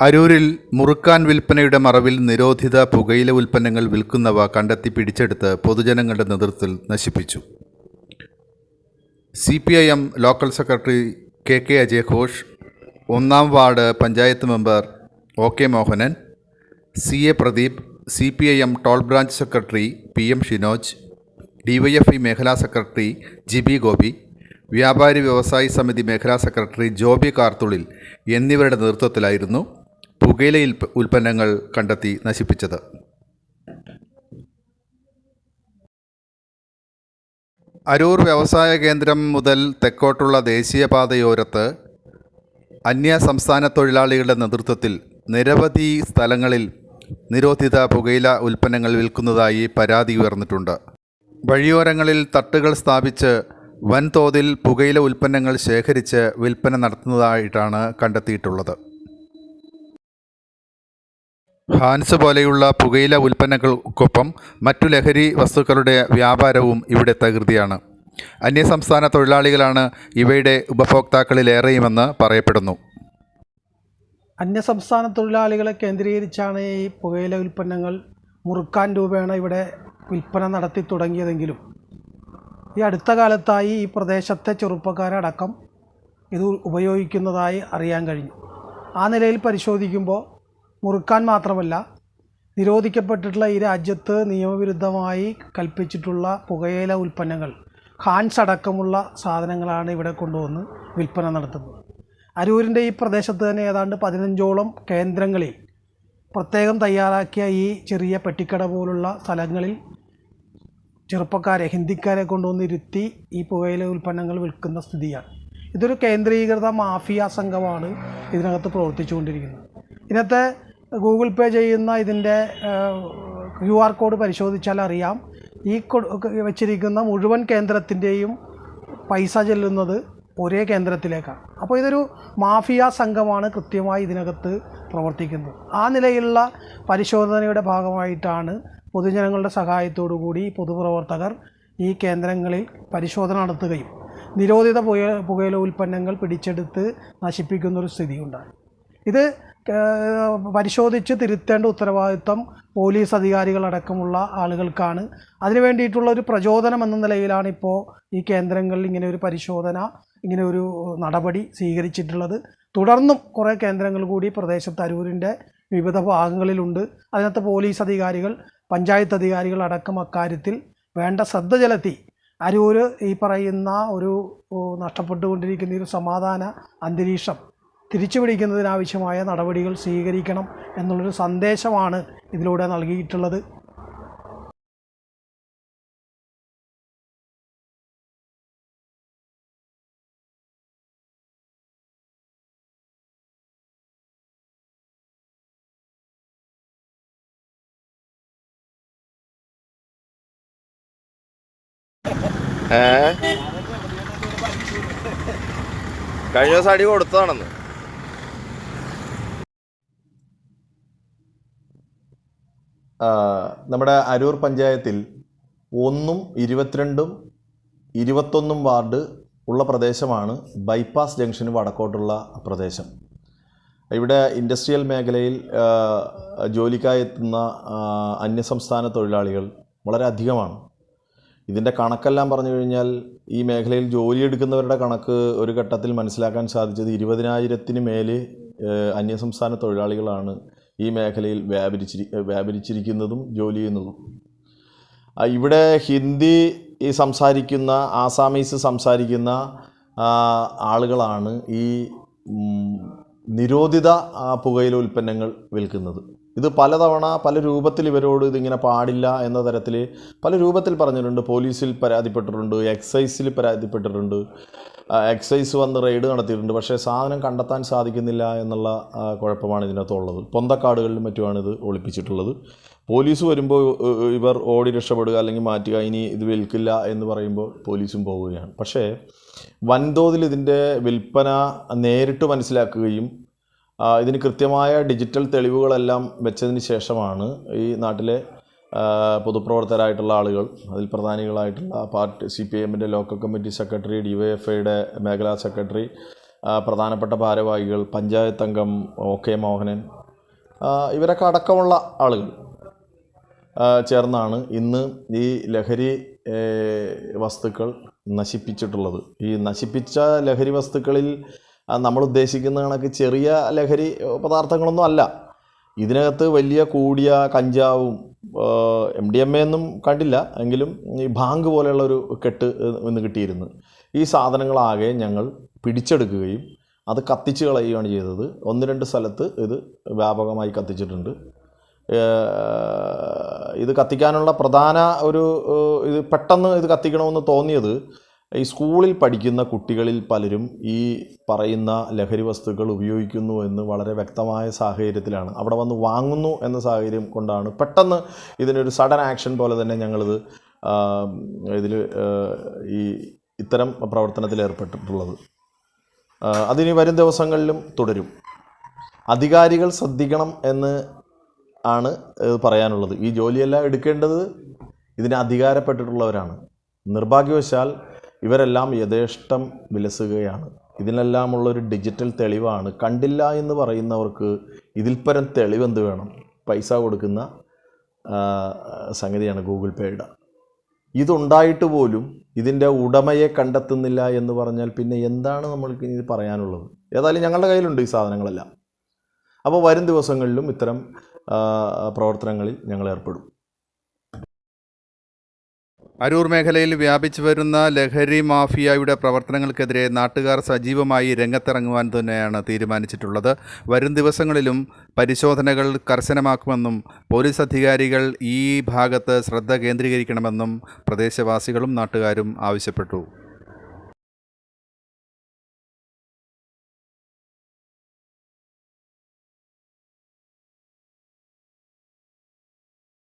അരൂരിൽ മുറുക്കാൻ വിൽപ്പനയുടെ മറവിൽ നിരോധിത പുകയില ഉൽപ്പന്നങ്ങൾ വിൽക്കുന്നവ കണ്ടെത്തി പിടിച്ചെടുത്ത് പൊതുജനങ്ങളുടെ നേതൃത്വത്തിൽ നശിപ്പിച്ചു. C P I M local secretary K K Ajay Ghosh ഒന്നാം ward panchayat member O K Mohanan C A Pradeep C P I M toll branch secretary P M Shinoj DYFI മേഖലാ സെക്രട്ടറി ജിബി ഗോപി വ്യാപാരി വ്യവസായി സമിതി മേഖലാ secretary Joby കാർത്തുളിൽ എന്നിവരുടെ നേതൃത്വത്തിലായിരുന്നു പുകയില ഉൽപ്പന്നങ്ങൾ കണ്ടെത്തി നശിപ്പിച്ചത്. അരൂർ വ്യവസായ കേന്ദ്രം മുതൽ തെക്കോട്ടുള്ള ദേശീയപാതയോരത്ത് അന്യ സംസ്ഥാന തൊഴിലാളികളുടെ നേതൃത്വത്തിൽ നിരവധി സ്ഥലങ്ങളിൽ നിരോധിത പുകയില ഉൽപ്പന്നങ്ങൾ വിൽക്കുന്നതായി പരാതി ഉയർന്നിട്ടുണ്ട്. വഴിയോരങ്ങളിൽ തട്ടുകൾ സ്ഥാപിച്ച് വൻതോതിൽ പുകയില ഉൽപ്പന്നങ്ങൾ ശേഖരിച്ച് വിൽപ്പന നടത്തുന്നതായിട്ടാണ് കണ്ടെത്തിയിട്ടുള്ളത്. ഹാൻസ് പോലെയുള്ള പുകയില ഉൽപ്പന്നങ്ങൾക്കൊപ്പം മറ്റു ലഹരി വസ്തുക്കളുടെ വ്യാപാരവും ഇവിടെ തകൃതിയാണ്. അന്യസംസ്ഥാന തൊഴിലാളികളാണ് ഇവയുടെ ഉപഭോക്താക്കളിലേറെയുമെന്ന് പറയപ്പെടുന്നു. അന്യസംസ്ഥാന തൊഴിലാളികളെ കേന്ദ്രീകരിച്ചാണ് ഈ പുകയില ഉൽപ്പന്നങ്ങൾ മുറുക്കാൻ രൂപേണ ഇവിടെ വിൽപ്പന നടത്തി തുടങ്ങിയതെങ്കിലും. ഈ അടുത്ത കാലത്തായി ഈ പ്രദേശത്തെ ചെറുപ്പക്കാരടക്കം ഇത് ഉപയോഗിക്കുന്നതായി അറിയാൻ കഴിഞ്ഞു. ആ നിലയിൽ പരിശോധിക്കുമ്പോൾ മുറുക്കാൻ മാത്രമല്ല നിരോധിക്കപ്പെട്ടിട്ടുള്ള ഈ രാജ്യത്ത് നിയമവിരുദ്ധമായി കൽപ്പിച്ചിട്ടുള്ള പുകയില ഉൽപ്പന്നങ്ങൾ ഹാൻസ് അടക്കമുള്ള സാധനങ്ങളാണ് ഇവിടെ കൊണ്ടുവന്ന് വിൽപ്പന നടത്തുന്നത്. അരൂരിന്റെ ഈ പ്രദേശത്ത് തന്നെ ഏതാണ്ട് പതിനഞ്ചോളം കേന്ദ്രങ്ങളിൽ പ്രത്യേകം തയ്യാറാക്കിയ ഈ ചെറിയ പെട്ടിക്കട പോലുള്ള സ്ഥലങ്ങളിൽ ചെറുപ്പക്കാരെ ഹിന്ദിക്കാരെ കൊണ്ടുവന്ന് ഇരുത്തി ഈ പുകയില ഉൽപ്പന്നങ്ങൾ വിൽക്കുന്ന സ്ഥിതിയാണ്. ഇതൊരു കേന്ദ്രീകൃത മാഫിയ സംഘമാണ് ഇതിനകത്ത് പ്രവർത്തിച്ചുകൊണ്ടിരിക്കുന്നത്. ഇതിനകത്തെ ഗൂഗിൾ പേ ചെയ്യുന്ന ഇതിന്റെ ക്യു ആർ കോഡ് പരിശോധിച്ചാൽ അറിയാം. ഈ വെച്ചിരിക്കുന്ന മുഴുവൻ കേന്ദ്രത്തിന്റെയും പൈസ ചെല്ലുന്നത് ഒരേ കേന്ദ്രത്തിലേക്കാണ്. അപ്പോൾ ഇതൊരു മാഫിയ സംഘമാണ് കൃത്യമായി ഇതിനകത്ത് പ്രവർത്തിക്കുന്നത്. ആ നിലയിലുള്ള പരിശോധനയുടെ ഭാഗമായിട്ടാണ് പൊതുജനങ്ങളുടെ സഹായത്തോടു കൂടി പൊതുപ്രവർത്തകർ ഈ കേന്ദ്രങ്ങളിൽ പരിശോധന നടത്തുകയും നിരോധിത പുക പുകയില ഉൽപ്പന്നങ്ങൾ പിടിച്ചെടുത്ത് നശിപ്പിക്കുന്നൊരു സ്ഥിതിയുണ്ടായി. ഇത് പരിശോധിച്ച് തിരുത്തേണ്ട ഉത്തരവാദിത്വം പോലീസ് അധികാരികളടക്കമുള്ള ആളുകൾക്കാണ്. അതിനു വേണ്ടിയിട്ടുള്ള ഒരു പ്രചോദനം എന്ന നിലയിലാണ് ഇപ്പോൾ ഈ കേന്ദ്രങ്ങളിൽ ഇങ്ങനെ ഒരു പരിശോധന ഇങ്ങനെ ഒരു നടപടി സ്വീകരിച്ചിട്ടുള്ളത്. തുടർന്നും കുറേ കേന്ദ്രങ്ങൾ കൂടി പ്രദേശത്ത് അരൂരിന്റെ വിവിധ ഭാഗങ്ങളിലുണ്ട്. അതിനകത്ത് പോലീസ് അധികാരികൾ പഞ്ചായത്ത് അധികാരികൾ അടക്കം അക്കാര്യത്തിൽ വേണ്ട ശ്രദ്ധ ചെലുത്തി അരൂർ ഈ പറയുന്ന ഒരു നഷ്ടപ്പെട്ടുകൊണ്ടിരിക്കുന്ന ഒരു സമാധാന അന്തരീക്ഷം തിരിച്ചു പിടിക്കുന്നതിനാവശ്യമായ നടപടികൾ സ്വീകരിക്കണം എന്നുള്ളൊരു സന്ദേശമാണ് ഇതിലൂടെ നൽകിയിട്ടുള്ളത്. കഴിഞ്ഞ ദിവസം അടി കൊടുത്തതാണെന്ന്. നമ്മുടെ അരൂർ പഞ്ചായത്തിൽ ഒന്നും ഇരുപത്തിരണ്ടും ഇരുപത്തൊന്നും വാർഡ് ഉള്ള പ്രദേശമാണ് ബൈപ്പാസ് ജംഗ്ഷന് വടക്കോട്ടുള്ള പ്രദേശം. ഇവിടെ ഇൻഡസ്ട്രിയൽ മേഖലയിൽ ജോലിക്കായി എത്തുന്ന അന്യസംസ്ഥാന തൊഴിലാളികൾ വളരെ അധികമാണ്. ഇതിന്റെ കണക്കെല്ലാം പറഞ്ഞു കഴിഞ്ഞാൽ ഈ മേഖലയിൽ ജോലിയെടുക്കുന്നവരുടെ കണക്ക് ഒരു ഘട്ടത്തിൽ മനസ്സിലാക്കാൻ സാധിച്ചത് ഇരുപതിനായിരത്തിന് ഏഹ്, അന്യസംസ്ഥാന തൊഴിലാളികളാണ് ഈ മേഖലയിൽ വ്യാപരിച്ചിരി വ്യാപരിച്ചിരിക്കുന്നതും ജോലി ചെയ്യുന്നതും. ഇവിടെ ഹിന്ദി സംസാരിക്കുന്ന ആസാമീസ് സംസാരിക്കുന്ന ആളുകളാണ് ഈ നിരോധിത പുകയില ഉൽപ്പന്നങ്ങൾ വിൽക്കുന്നത്. ഇത് പലതവണ പല രൂപത്തിൽ ഇവരോട് ഇതിങ്ങനെ പാടില്ല എന്ന തരത്തിൽ പല രൂപത്തിൽ പറഞ്ഞിട്ടുണ്ട്. പോലീസിൽ പരാതിപ്പെട്ടിട്ടുണ്ട് എക്സൈസിൽ പരാതിപ്പെട്ടിട്ടുണ്ട്. എക്സൈസ് വന്ന് റെയ്ഡ് നടത്തിയിട്ടുണ്ട്. പക്ഷേ സാധനം കണ്ടെത്താൻ സാധിക്കുന്നില്ല എന്നുള്ള കുഴപ്പമാണ് ഇതിനകത്തുള്ളത്. പൊന്തക്കാടുകളിലും മറ്റുമാണ് ഇത് ഒളിപ്പിച്ചിട്ടുള്ളത്. പോലീസ് വരുമ്പോൾ ഇവർ ഓടി രക്ഷപ്പെടുക അല്ലെങ്കിൽ മാറ്റുക ഇനി ഇത് വിൽക്കില്ല എന്ന് പറയുമ്പോൾ പോലീസും പോവുകയാണ്. പക്ഷേ വൻതോതിൽ ഇതിന്റെ വിൽപ്പന നേരിട്ട് മനസ്സിലാക്കുകയും ഇതിന് കൃത്യമായ ഡിജിറ്റൽ തെളിവുകളെല്ലാം വെച്ചതിന് ശേഷമാണ് ഈ നാട്ടിലെ പൊതുപ്രവർത്തകരായിട്ടുള്ള ആളുകൾ അതിൽ പ്രധാനികളായിട്ടുള്ള പാർട്ടി സി പി എമ്മിന്റെ local committee secretary D Y F ഐയുടെ മേഖലാ സെക്രട്ടറി പ്രധാനപ്പെട്ട ഭാരവാഹികൾ പഞ്ചായത്ത് അംഗം ഒ കെ മോഹനൻ ഇവരൊക്കെ അടക്കമുള്ള ആളുകൾ ചേർന്നാണ് ഇന്ന് ഈ ലഹരി വസ്തുക്കൾ നശിപ്പിച്ചിട്ടുള്ളത്. ഈ നശിപ്പിച്ച ലഹരി വസ്തുക്കളിൽ നമ്മൾ ഉദ്ദേശിക്കുന്ന കണക്ക് ചെറിയ ലഹരി പദാർത്ഥങ്ങളൊന്നും അല്ല. ഇതിനകത്ത് വലിയ കൂടിയ കഞ്ചാവും എം ഡി എം എ ഒന്നും കണ്ടില്ല. എങ്കിലും ഈ ബാങ്ക് പോലെയുള്ള ഒരു കെട്ട് ഇന്ന് കിട്ടിയിരുന്നു. ഈ സാധനങ്ങളാകെ ഞങ്ങൾ പിടിച്ചെടുക്കുകയും അത് കത്തിച്ച് കളയുകയാണ് ചെയ്തത്. ഒന്ന് രണ്ട് സ്ഥലത്ത് ഇത് വ്യാപകമായി കത്തിച്ചിട്ടുണ്ട്. ഇത് കത്തിക്കാനുള്ള പ്രധാന ഒരു ഇത് പെട്ടെന്ന് ഇത് കത്തിക്കണമെന്ന് തോന്നിയത് ഈ സ്കൂളിൽ പഠിക്കുന്ന കുട്ടികളിൽ പലരും ഈ പറയുന്ന ലഹരി വസ്തുക്കൾ ഉപയോഗിക്കുന്നു എന്ന് വളരെ വ്യക്തമായ സാഹചര്യത്തിലാണ്. അവിടെ വന്ന് വാങ്ങുന്നു എന്ന സാഹചര്യം കൊണ്ടാണ് പെട്ടെന്ന് ഇതിനൊരു സഡൻ ആക്ഷൻ പോലെ തന്നെ ഞങ്ങളിത് ഇതിൽ ഈ ഇത്തരം പ്രവർത്തനത്തിൽ ഏർപ്പെട്ടിട്ടുള്ളത്. അതിനി വരും ദിവസങ്ങളിലും തുടരും. അധികാരികൾ ശ്രദ്ധിക്കണം എന്ന് ആണ് പറയാനുള്ളത്. ഈ ജോലിയെല്ലാം എടുക്കേണ്ടത് ഇതിന് അധികാരപ്പെട്ടിട്ടുള്ളവരാണ്. നിർഭാഗ്യവശാൽ ഇവരെല്ലാം യഥേഷ്ടം വിലസുകയാണ്. ഇതിനെല്ലാമുള്ളൊരു ഡിജിറ്റൽ തെളിവാണ്. കണ്ടില്ല എന്ന് പറയുന്നവർക്ക് ഇതിൽ പരം തെളിവെന്ത് വേണം? പൈസ കൊടുക്കുന്ന സംഗതിയാണ് ഗൂഗിൾ പേയുടെ ഇതുണ്ടായിട്ട് പോലും ഇതിന്റെ ഉടമയെ കണ്ടെത്തുന്നില്ല എന്ന് പറഞ്ഞാൽ പിന്നെ എന്താണ് നമ്മൾക്ക് ഇനി പറയാനുള്ളത്? ഏതായാലും ഞങ്ങളുടെ കയ്യിലുണ്ട് ഈ സാധനങ്ങളെല്ലാം. അപ്പോൾ വരും ദിവസങ്ങളിലും ഇത്തരം പ്രവർത്തനങ്ങളിൽ ഞങ്ങൾ ഏർപ്പെടും. അരൂർ മേഖലയിൽ വ്യാപിച്ചു വരുന്ന ലഹരി മാഫിയയുടെ പ്രവർത്തനങ്ങൾക്കെതിരെ നാട്ടുകാർ സജീവമായി രംഗത്തിറങ്ങുവാൻ തന്നെയാണ് തീരുമാനിച്ചിട്ടുള്ളത്. വരും ദിവസങ്ങളിലും പരിശോധനകൾ കർശനമാക്കുമെന്നും പോലീസ് അധികാരികൾ ഈ ഭാഗത്ത് ശ്രദ്ധ കേന്ദ്രീകരിക്കണമെന്നും പ്രദേശവാസികളും നാട്ടുകാരും ആവശ്യപ്പെട്ടു.